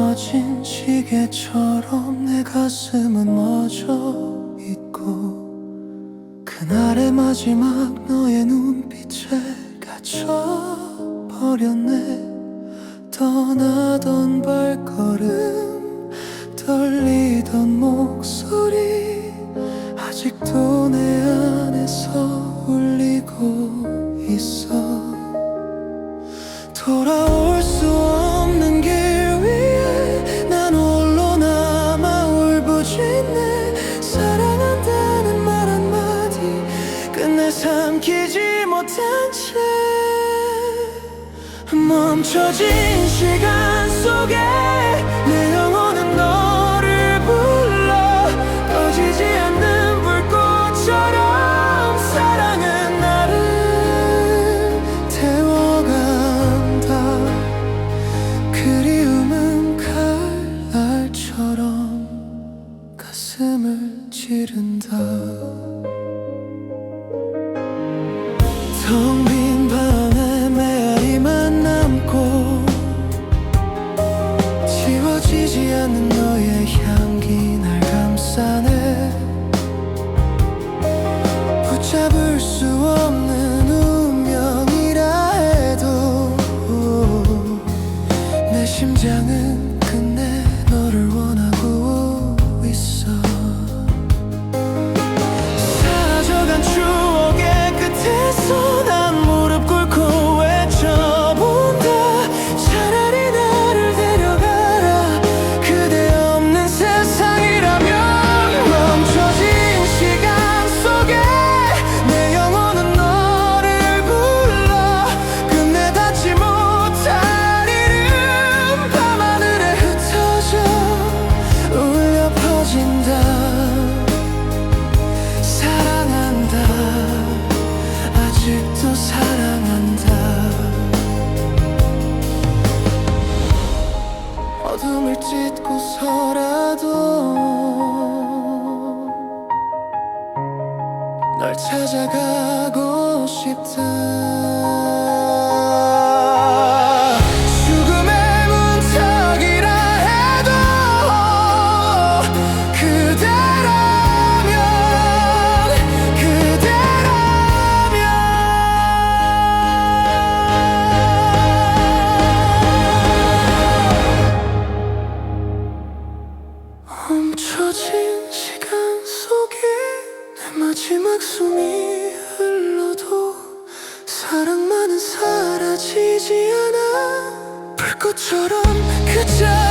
멈춰진 시계처럼 내 가슴은 멎어 있고 그날의 마지막 너의 눈빛에 갇혀 버렸네. 떠나던 발걸음 떨리던 목소리 아직도 내 안에서 울리고 있어. 돌아올 못한 채 멈춰진 시간 속에 내 영혼은 너를 불러 꺼지지 않는 불꽃처럼 사랑은 나를 태워간다. 그리움은 칼날처럼 가슴을 찌른다 透明。 찾아가고 싶다 마지막 숨이 흘러도 사랑만은 사라지지 않아. 불꽃처럼 그저